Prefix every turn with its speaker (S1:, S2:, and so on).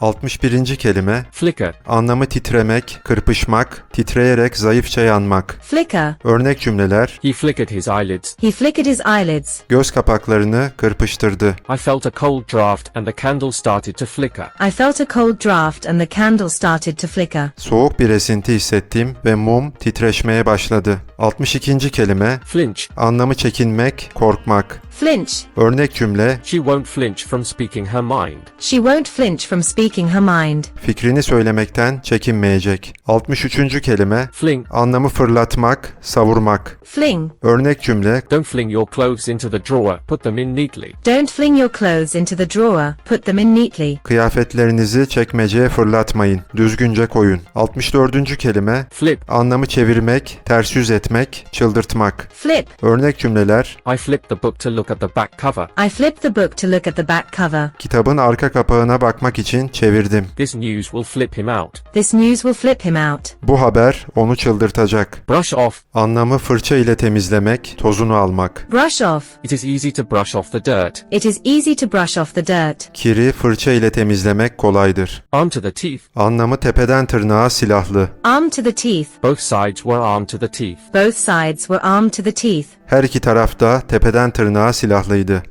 S1: 61. kelime
S2: flicker,
S1: Anlamı titremek, kırpışmak, titreyerek zayıfça yanmak.
S3: flicker.
S1: Örnek cümleler
S2: he flickered his eyelids.
S3: He flickered his eyelids.
S1: göz kapaklarını kırpıştırdı.
S2: I felt a cold draft and the candle started to flicker.
S3: I felt a cold draft and the candle started to flicker.
S1: Soğuk bir esinti hissettim ve mum titreşmeye başladı. 62. kelime
S2: Flinch,
S1: Anlamı çekinmek, korkmak.
S3: Flinch.
S1: Örnek cümle
S2: she won't flinch from speaking her mind.
S3: She won't flinch from speaking her mind.
S1: fikrini söylemekten çekinmeyecek. 63. kelime
S2: Fling,
S1: Anlamı fırlatmak, savurmak.
S3: Fling.
S1: Örnek cümle
S2: don't fling your clothes into the drawer, put them in neatly.
S3: Don't fling your clothes into the drawer. Put them in neatly.
S1: Kıyafetlerinizi çekmeceye fırlatmayın, düzgünce koyun. 64. kelime
S2: Flip,
S1: Anlamı çevirmek, ters yüz etmek, çıldırtmak.
S3: Flip.
S1: Örnek cümleler
S2: I flipped the book to look at the back cover.
S3: I flipped the book to look at the back cover.
S1: Kitabın arka kapağına bakmak için çevirdim.
S2: This news will flip him out.
S3: This news will flip him out.
S1: Bu haber onu çıldırtacak.
S2: Brush off,
S1: Anlamı fırça ile temizlemek, tozunu almak.
S3: Brush off.
S2: it is easy to brush off the dirt.
S3: It is easy to brush off the dirt.
S1: Kiri fırça ile temizlemek kolaydır.
S2: Arm to the teeth,
S1: Anlamı tepeden tırnağa silahlı.
S3: Armed to the teeth.
S2: both sides were armed to the teeth.
S3: Both sides were armed to the teeth.
S1: Her iki taraf da tepeden tırnağa silahlıydı.